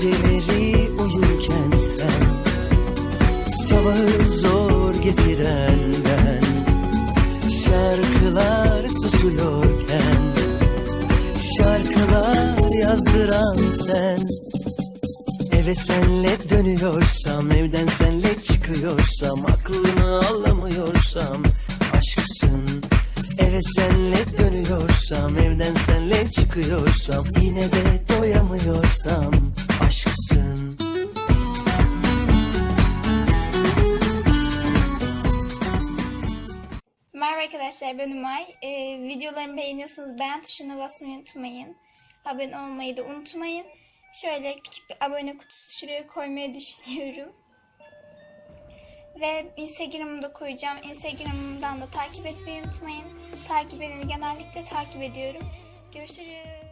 Geceleri uyurken sen Sabahı zor getiren ben. Şarkılar susulurken Şarkılar yazdıran sen. Eve senle dönüyorsam Evden senle çıkıyorsam Aklımı alamıyorsam Aşksın. Eve senle dönüyorsam Evden senle çıkıyorsam Yine de doyamıyorsam Merhaba arkadaşlar ben Umay. Ee, videolarımı beğeniyorsanız beğen tuşuna basmayı unutmayın. Abone olmayı da unutmayın. Şöyle küçük bir abone kutusu şuraya koymayı düşünüyorum. Ve Instagram'ımı da koyacağım. Instagram'ımdan da takip etmeyi unutmayın. Takip edeni genellikle takip ediyorum. Görüşürüz.